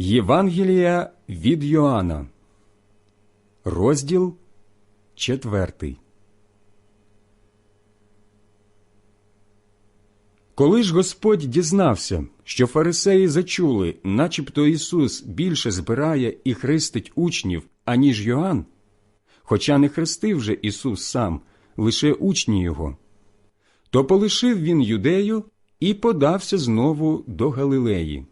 Євангелія від Йоанна, розділ четвертий. Коли ж Господь дізнався, що фарисеї зачули, начебто Ісус більше збирає і хрестить учнів, аніж Йоанн, хоча не хрестив же Ісус сам, лише учні його, то полишив він юдею і подався знову до Галилеї.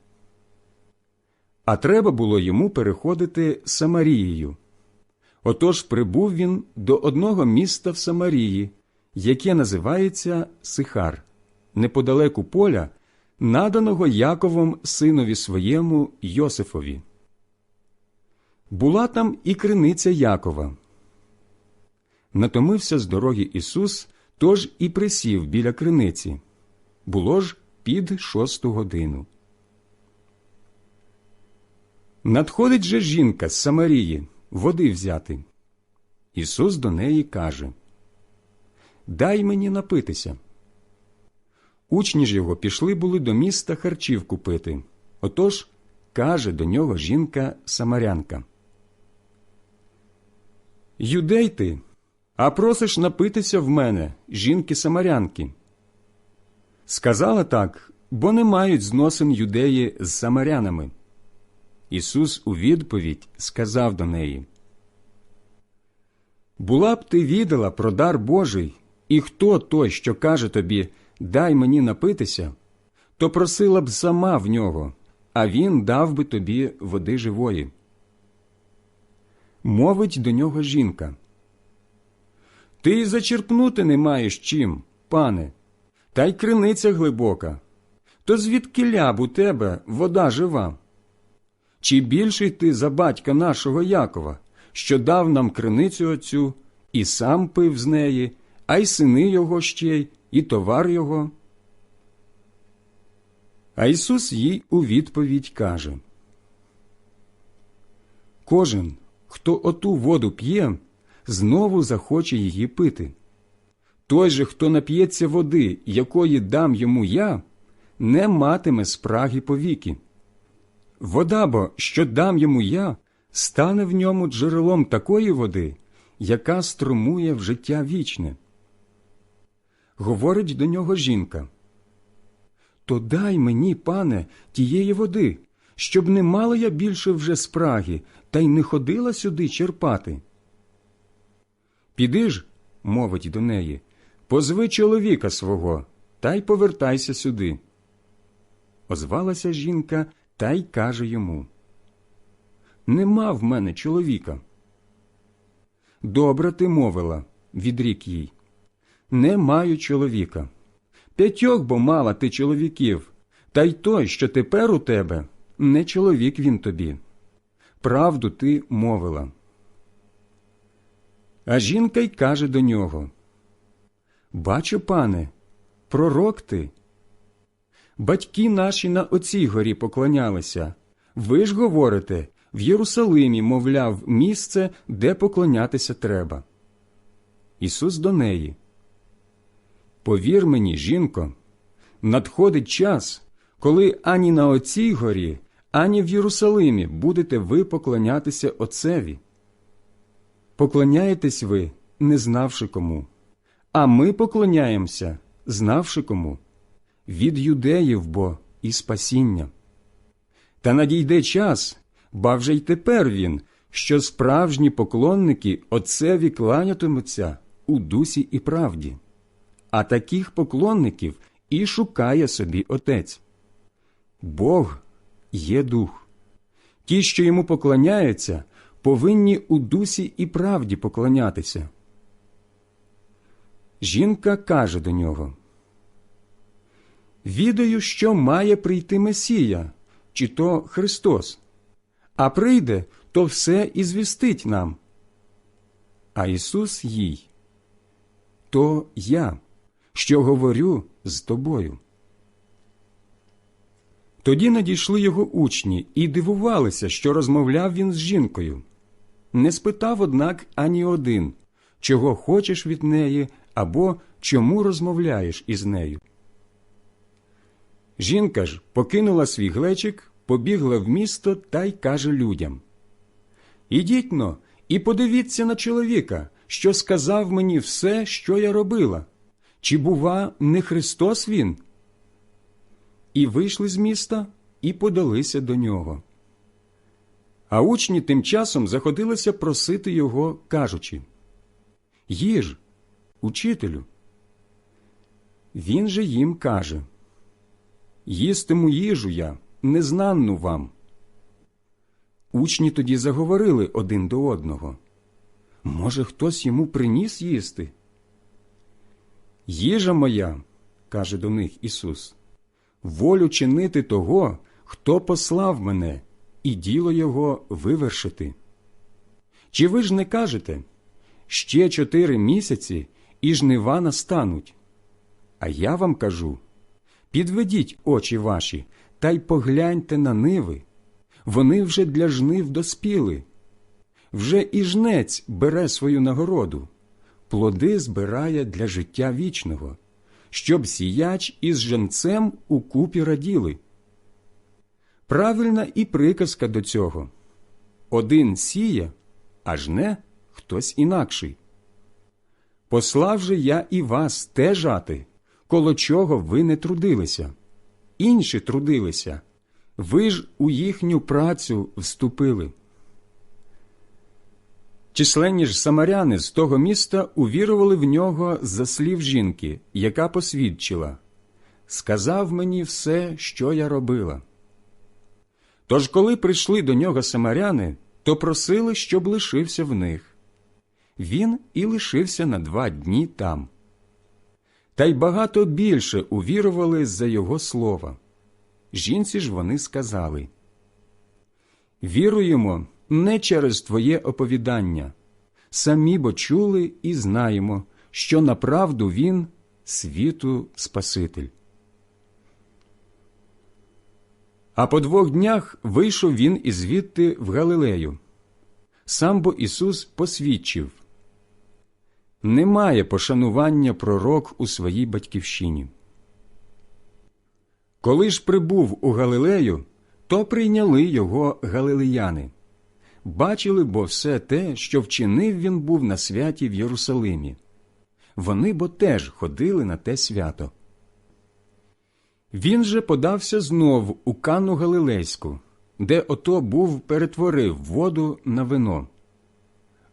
А треба було йому переходити Самарією. Отож прибув він до одного міста в Самарії, яке називається Сихар, неподалеку поля, наданого Яковом синові своєму Йосифові. Була там і криниця Якова. Натомився з дороги Ісус, тож і присів біля криниці. Було ж під шосту годину. Надходить же жінка з Самарії води взяти. Ісус до неї каже Дай мені напитися. Учні ж його пішли були до міста харчів купити. Отож каже до нього жінка Самарянка. Юдей ти, а просиш напитися в мене, жінки Самарянки. Сказала так, бо не мають зносин юдеї з самарянами. Ісус у відповідь сказав до неї Була б ти відала про дар Божий, і хто той, що каже тобі Дай мені напитися, то просила б сама в нього, а він дав би тобі води живої. Мовить до нього жінка. Ти й зачерпнути не маєш чим, пане, та й криниця глибока. То звідки ляб у тебе вода жива? Чи більший ти за батька нашого Якова, що дав нам криницю оцю, і сам пив з неї, а й сини його ще й, і товар його? А Ісус їй у відповідь каже Кожен, хто оту воду п'є, знову захоче її пити. Той же, хто нап'ється води, якої дам йому я, не матиме спраги повіки. Вода бо, що дам йому я, стане в ньому джерелом такої води, яка струмує в життя вічне. Говорить до нього жінка. То дай мені, пане, тієї води, щоб не мала я більше вже спраги, та й не ходила сюди черпати. Піди ж, мовить до неї, позви чоловіка свого, та й повертайся сюди. Озвалася жінка та й каже йому Нема в мене чоловіка. Добре ти мовила, відрік їй. Не маю чоловіка. П'ятьох бо мала ти чоловіків, та й той, що тепер у тебе, не чоловік він тобі. Правду ти мовила. А жінка й каже до нього Бачу, пане, пророк ти. Батьки наші на оцій горі поклонялися. Ви ж говорите, в Єрусалимі, мовляв, місце, де поклонятися треба. Ісус до неї. Повір мені, жінко, надходить час, коли ані на оцій горі, ані в Єрусалимі будете ви поклонятися Отцеві. Поклоняєтесь ви, не знавши кому, а ми поклоняємося, знавши кому від юдеїв бо і спасіння. Та надійде час, ба вже й тепер він, що справжні поклонники Отцеві кланятимуться у дусі і правді, а таких поклонників і шукає собі Отець. Бог є дух. Ті, що йому поклоняються, повинні у дусі і правді поклонятися. Жінка каже до нього Відаю, що має прийти Месія, чи то Христос, а прийде, то все і звістить нам. А Ісус їй то я, що говорю з тобою. Тоді надійшли його учні і дивувалися, що розмовляв він з жінкою. Не спитав, однак, ані один, чого хочеш від неї або чому розмовляєш із нею. Жінка ж покинула свій глечик, побігла в місто та й каже людям Ідіть но і подивіться на чоловіка, що сказав мені все, що я робила. Чи, бува, не Христос він? І вийшли з міста і подалися до нього. А учні тим часом заходилися просити його, кажучи Їж, учителю. Він же їм каже Їстиму їжу я, незнанну вам. Учні тоді заговорили один до одного. Може, хтось йому приніс їсти? Їжа моя, каже до них Ісус, волю чинити того, хто послав мене, і діло його вивершити. Чи ви ж не кажете ще чотири місяці і жнива настануть? А я вам кажу підведіть очі ваші та й погляньте на ниви. Вони вже для жнив доспіли. Вже і жнець бере свою нагороду, плоди збирає для життя вічного, щоб сіяч із женцем у купі раділи. Правильна і приказка до цього один сіє, а жне хтось інакший. Послав же я і вас те жати, коло чого ви не трудилися, інші трудилися, ви ж у їхню працю вступили. Численні ж самаряни з того міста увірували в нього за слів жінки, яка посвідчила Сказав мені все, що я робила. Тож, коли прийшли до нього самаряни, то просили, щоб лишився в них. Він і лишився на два дні там. Та й багато більше увірували за його слова. Жінці ж вони сказали Віруємо не через Твоє оповідання, самі бо чули і знаємо, що направду Він світу Спаситель. А по двох днях вийшов він із звідти в Галилею. Сам бо Ісус посвідчив немає пошанування пророк у своїй батьківщині. Коли ж прибув у Галилею, то прийняли його галилеяни. Бачили бо все те, що вчинив він був на святі в Єрусалимі. Вони бо теж ходили на те свято. Він же подався знов у Канну Галилейську, де ото був перетворив воду на вино.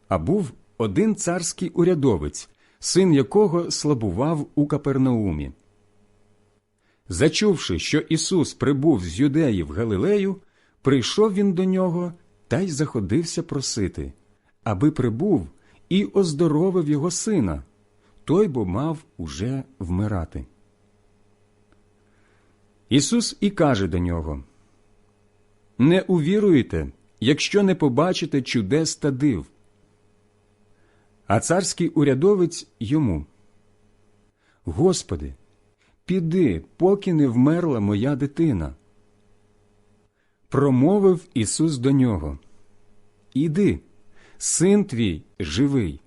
А був один царський урядовець, син якого слабував у Капернаумі. Зачувши, що Ісус прибув з юдеї в Галилею, прийшов він до нього та й заходився просити, аби прибув і оздоровив його сина, той бо мав уже вмирати. Ісус і каже до нього Не увіруєте, якщо не побачите чудес та див. А царський урядовець йому Господи, піди, поки не вмерла моя дитина. Промовив Ісус до нього Іди, син твій живий.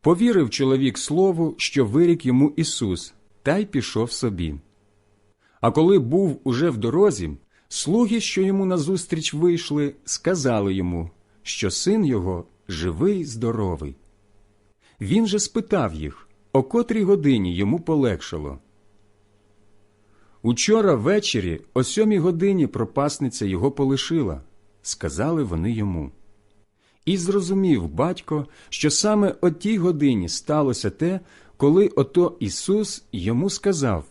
Повірив чоловік слову, що вирік йому Ісус, та й пішов собі. А коли був уже в дорозі, слуги, що йому назустріч вийшли, сказали йому, що син його живий, здоровий. Він же спитав їх, о котрій годині йому полегшало. Учора ввечері о сьомій годині пропасниця його полишила, сказали вони йому. І зрозумів батько, що саме о тій годині сталося те, коли ото Ісус йому сказав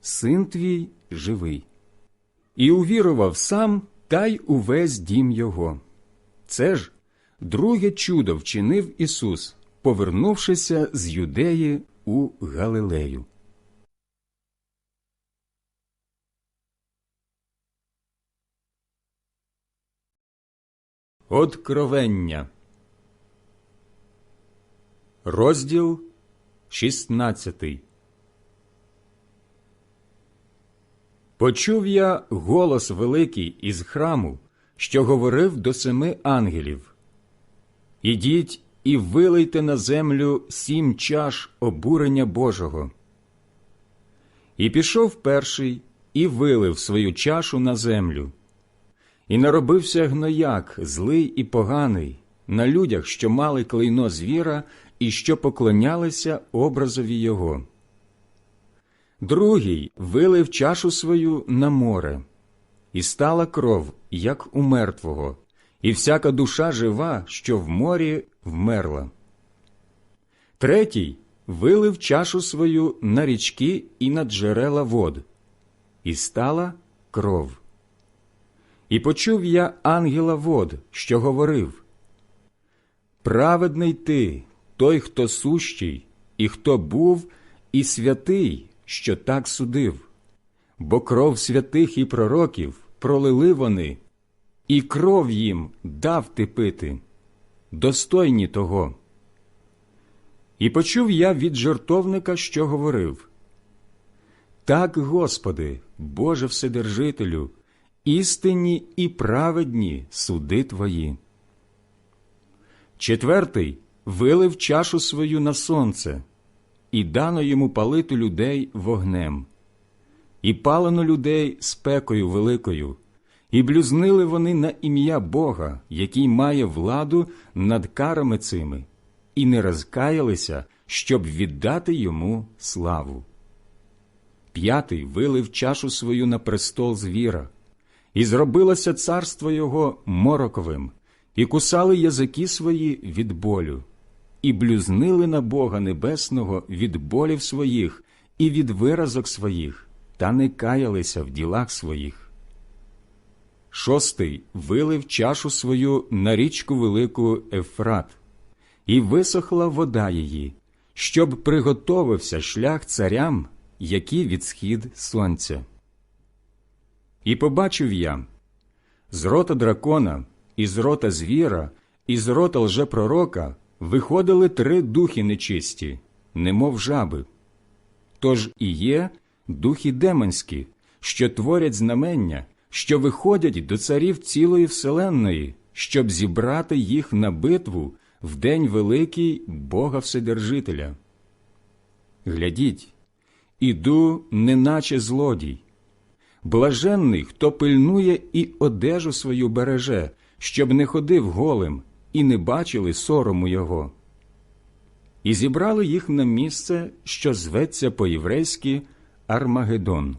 Син твій живий. І увірував сам та й увесь дім його. Це ж друге чудо вчинив Ісус, повернувшися з юдеї у Галилею. Откровення. Розділ 16 Почув я голос великий із храму, що говорив до семи ангелів Ідіть і вилийте на землю сім чаш обурення Божого. І пішов перший і вилив свою чашу на землю. І наробився гнояк, злий і поганий, на людях, що мали клейно звіра і що поклонялися образові його. Другий вилив чашу свою на море, і стала кров, як у мертвого, і всяка душа жива, що в морі вмерла. Третій вилив чашу свою на річки і на джерела вод, і стала кров. І почув я ангела вод, що говорив Праведний ти, той, хто сущий, і хто був, і святий, що так судив, бо кров святих і пророків пролили вони, і кров їм дав ти пити, достойні того. І почув я від жертовника, що говорив Так, Господи, Боже Вседержителю, істинні і праведні суди Твої. Четвертий вилив чашу свою на сонце, і дано йому палити людей вогнем, і палено людей спекою великою, і блюзнили вони на ім'я Бога, який має владу над карами цими, і не розкаялися, щоб віддати йому славу. П'ятий вилив чашу свою на престол звіра, і зробилося царство його мороковим, і кусали язики свої від болю, і блюзнили на Бога Небесного від болів своїх і від виразок своїх, та не каялися в ділах своїх. Шостий вилив чашу свою на річку велику Ефрат, і висохла вода її, щоб приготовився шлях царям, які від схід сонця. І побачив я з рота дракона, і з рота звіра, і з рота лжепророка виходили три духи нечисті, немов жаби. Тож і є духи демонські, що творять знамення, що виходять до царів цілої вселенної, щоб зібрати їх на битву в день великий Бога Вседержителя. Глядіть, іду, неначе злодій. Блаженний, хто пильнує і одежу свою береже, щоб не ходив голим і не бачили сорому його. І зібрали їх на місце, що зветься по-єврейськи Армагеддон.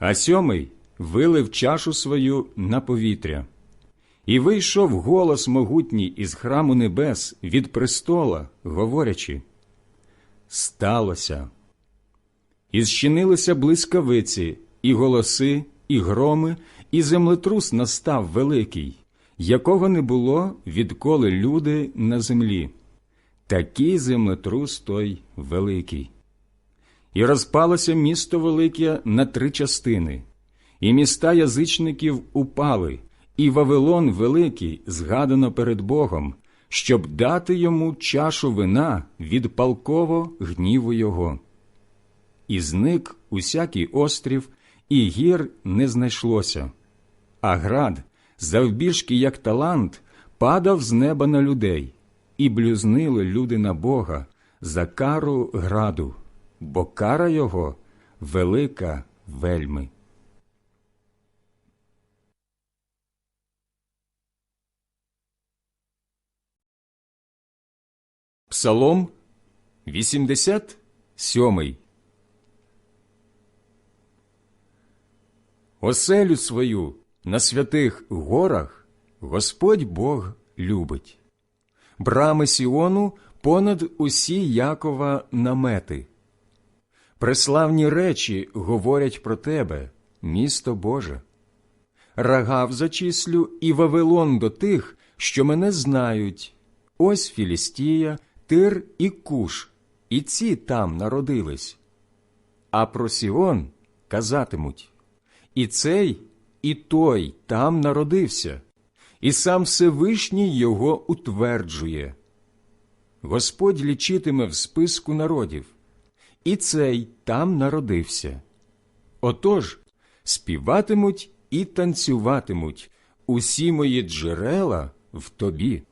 А сьомий вилив чашу свою на повітря, і вийшов голос могутній із храму небес від престола, говорячи Сталося. І зчинилися блискавиці, і голоси, і громи, і землетрус настав великий, якого не було, відколи люди на землі. Такий землетрус той великий. І розпалося місто велике на три частини, і міста язичників упали, і Вавилон великий згадано перед Богом, щоб дати йому чашу вина від палково гніву його. І зник усякий острів, і гір не знайшлося, а град, завбільшки як талант, падав з неба на людей, і блюзнили люди на Бога за кару граду, бо кара його велика вельми. Псалом 87 Оселю свою на святих горах Господь Бог любить, брами Сіону понад усі Якова намети. Преславні речі говорять про тебе, місто Боже. Рагав зачислю і Вавилон до тих, що мене знають. Ось Філістія, Тир і Куш, і ці там народились. А про Сіон казатимуть і цей, і той там народився, і сам Всевишній його утверджує. Господь лічитиме в списку народів, і цей там народився. Отож співатимуть і танцюватимуть усі мої джерела в тобі.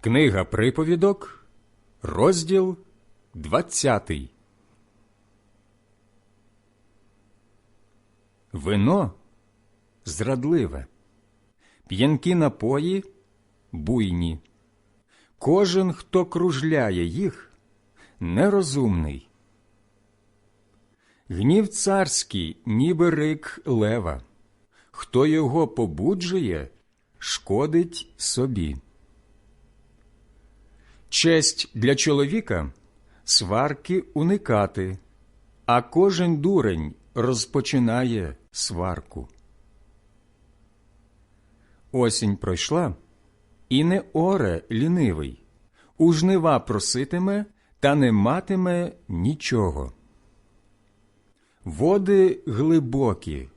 Книга приповідок, розділ 20. Вино зрадливе, п'янкі напої буйні. Кожен, хто кружляє їх, нерозумний. Гнів царський, ніби рик лева. Хто його побуджує, шкодить собі. Честь для чоловіка сварки уникати, а кожен дурень розпочинає сварку. Осінь пройшла, і не оре лінивий, у жнива проситиме та не матиме нічого. Води глибокі,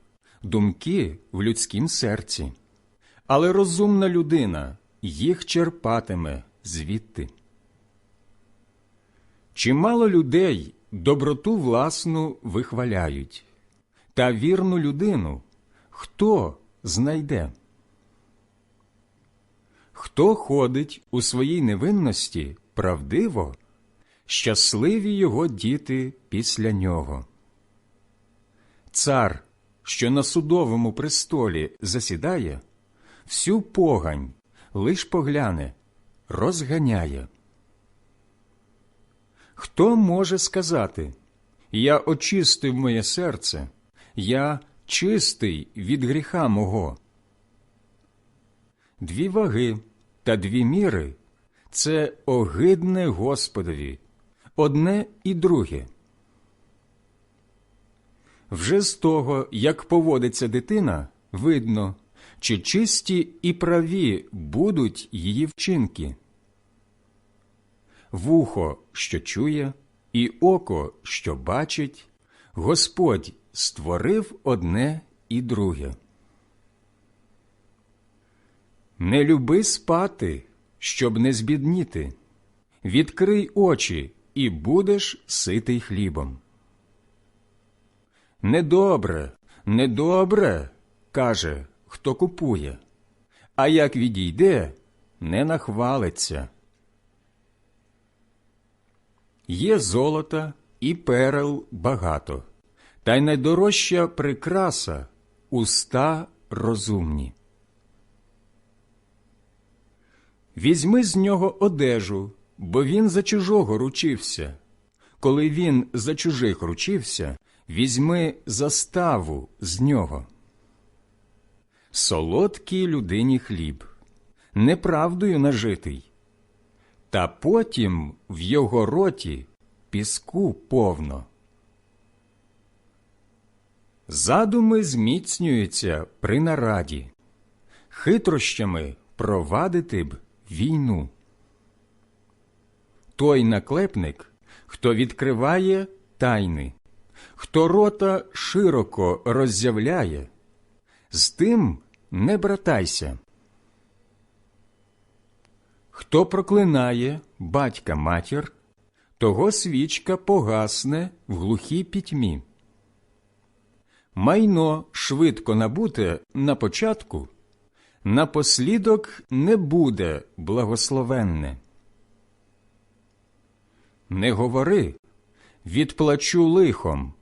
думки в людськім серці, але розумна людина їх черпатиме звідти. Чимало людей доброту власну вихваляють, та вірну людину хто знайде? Хто ходить у своїй невинності правдиво, щасливі його діти після нього. Цар, що на судовому престолі засідає, всю погань лиш погляне, розганяє. Хто може сказати Я очистив моє серце, я чистий від гріха мого? Дві ваги та дві міри це огидне Господові, одне і друге. Вже з того, як поводиться дитина, видно, чи чисті і праві будуть її вчинки. Вухо, що чує, і око, що бачить, Господь створив одне і друге. Не люби спати, щоб не збідніти. Відкрий очі, і будеш ситий хлібом. Недобре, недобре, каже, хто купує, а як відійде, не нахвалиться. Є золота і перел багато, та й найдорожча прикраса уста розумні. Візьми з нього одежу, бо він за чужого ручився. Коли він за чужих ручився, візьми заставу з нього. Солодкий людині хліб, неправдою нажитий, та потім в його роті піску повно. Задуми зміцнюються при нараді, хитрощами провадити б війну. Той наклепник, хто відкриває тайни, хто рота широко роззявляє, з тим не братайся. Хто проклинає батька матір, того свічка погасне в глухій пітьмі. Майно швидко набуте на початку напослідок не буде благословенне. Не говори, відплачу лихом.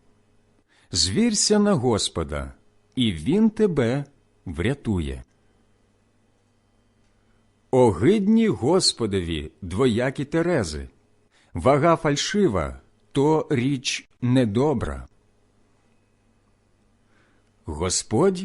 Звірся на Господа, і Він тебе врятує. Огидні Господові двоякі терези, вага фальшива то річ недобра. Господь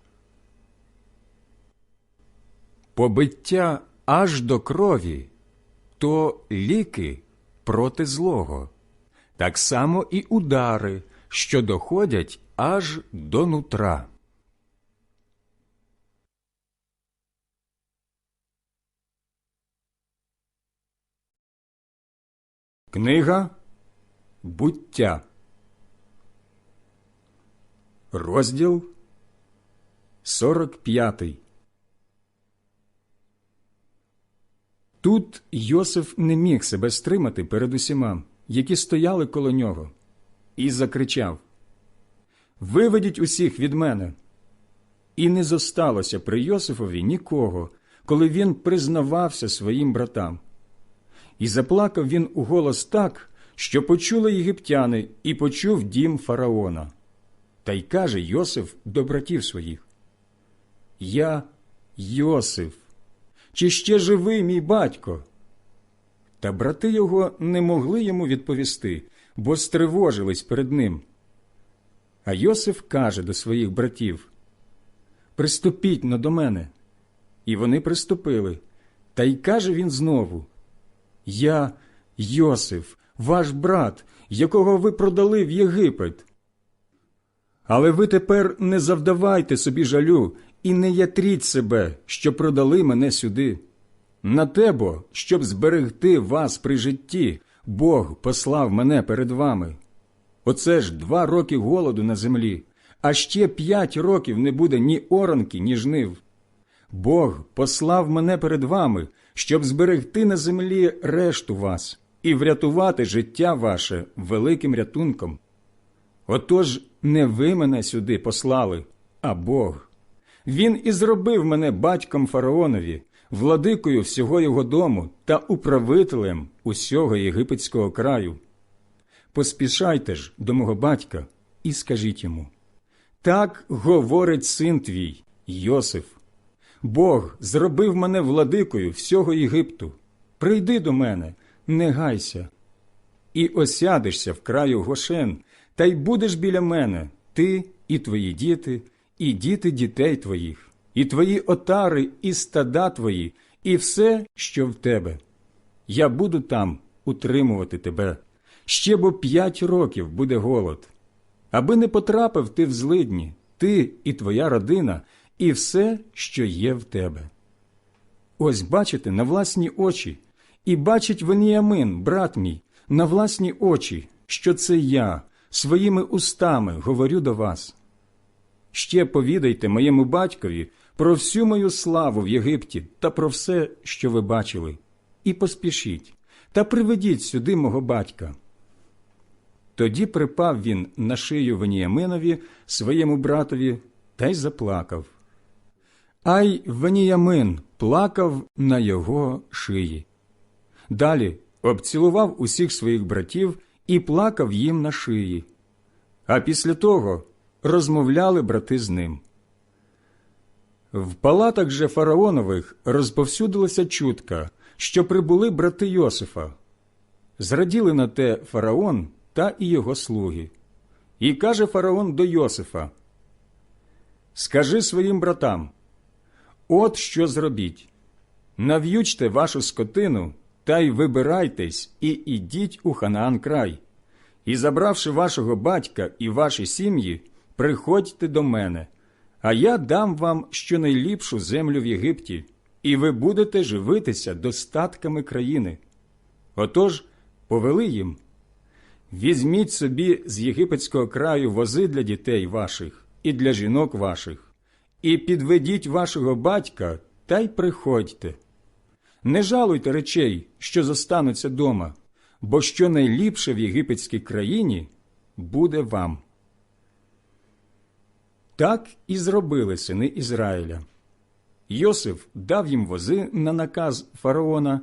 Побиття аж до крові то ліки проти злого, так само і удари, що доходять аж до нутра. Книга Буття. Розділ 45 Тут Йосиф не міг себе стримати перед усіма, які стояли коло нього, і закричав Виведіть усіх від мене. І не зосталося при Йосифові нікого, коли він признавався своїм братам. І заплакав він у голос так, що почули єгиптяни, і почув дім фараона. Та й каже Йосиф до братів своїх: Я Йосиф, чи ще живий мій батько? Та брати його не могли йому відповісти, бо стривожились перед ним. А Йосиф каже до своїх братів: Приступіть но до мене. І вони приступили. Та й каже він знову: Я Йосиф, ваш брат, якого ви продали в Єгипет. Але ви тепер не завдавайте собі жалю і не ятріть себе, що продали мене сюди. На тебо, щоб зберегти вас при житті, Бог послав мене перед вами. Оце ж два роки голоду на землі, а ще п'ять років не буде ні оранки, ні жнив. Бог послав мене перед вами, щоб зберегти на землі решту вас і врятувати життя ваше великим рятунком. Отож не ви мене сюди послали, а Бог. Він і зробив мене батьком фараонові, владикою всього його дому та управителем усього єгипетського краю. Поспішайте ж до мого батька і скажіть йому так говорить син твій, Йосиф. Бог зробив мене владикою всього Єгипту. Прийди до мене, не гайся, і осядешся в краю Гошен, та й будеш біля мене, ти і твої діти, і діти дітей твоїх, і твої отари, і стада твої, і все, що в тебе. Я буду там утримувати тебе. Ще бо п'ять років буде голод. Аби не потрапив ти в злидні, ти і твоя родина, і все, що є в тебе. Ось бачите на власні очі, і бачить Веніамин, брат мій, на власні очі, що це я своїми устами говорю до вас. Ще повідайте моєму батькові про всю мою славу в Єгипті та про все, що ви бачили, і поспішіть та приведіть сюди мого батька. Тоді припав він на шию Веніяминові, своєму братові, та й заплакав. Ай Веніямин плакав на його шиї. Далі обцілував усіх своїх братів і плакав їм на шиї. А після того розмовляли брати з ним. В палатах же фараонових розповсюдилася чутка, що прибули брати Йосифа. Зраділи на те фараон та і його слуги. І каже фараон до Йосифа: Скажи своїм братам, от що зробіть. Нав'ючте вашу скотину та й вибирайтесь, і ідіть у Ханаан край, і, забравши вашого батька і ваші сім'ї, приходьте до мене, а я дам вам щонайліпшу землю в Єгипті, і ви будете живитися достатками країни. Отож повели їм. Візьміть собі з єгипетського краю вози для дітей ваших і для жінок ваших, і підведіть вашого батька та й приходьте. Не жалуйте речей, що зостануться дома, бо що найліпше в єгипетській країні буде вам. Так і зробили сини Ізраїля. Йосиф дав їм вози на наказ фараона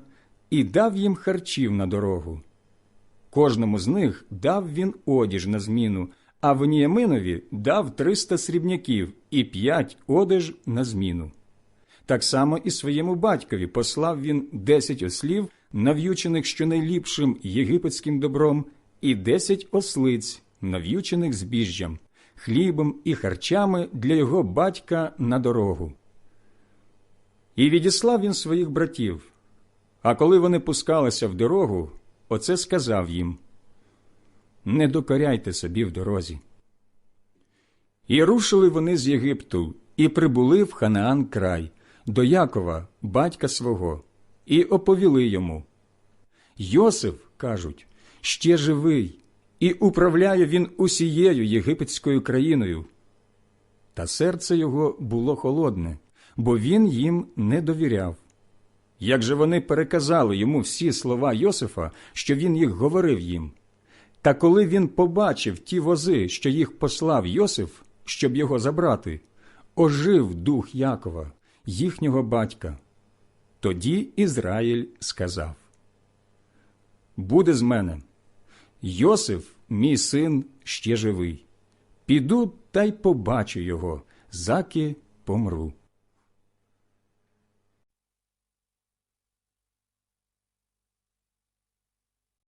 і дав їм харчів на дорогу. Кожному з них дав він одіж на зміну, а Веніяминові дав триста срібняків і п'ять одеж на зміну. Так само і своєму батькові послав він десять ослів нав'ючених щонайліпшим єгипетським добром, і десять ослиць, нав'ючених збіжжям, хлібом і харчами для його батька на дорогу. І відіслав він своїх братів. А коли вони пускалися в дорогу, оце сказав їм Не докоряйте собі в дорозі. І рушили вони з Єгипту, і прибули в Ханаан край, до Якова, батька свого, і оповіли йому. Йосиф, кажуть, ще живий, і управляє він усією єгипетською країною. Та серце його було холодне, бо він їм не довіряв. Як же вони переказали йому всі слова Йосифа, що він їх говорив їм? Та коли він побачив ті вози, що їх послав Йосиф, щоб його забрати, ожив дух Якова, їхнього батька. Тоді Ізраїль сказав: Буде з мене. Йосиф, мій син, ще живий. Піду та й побачу його, заки помру.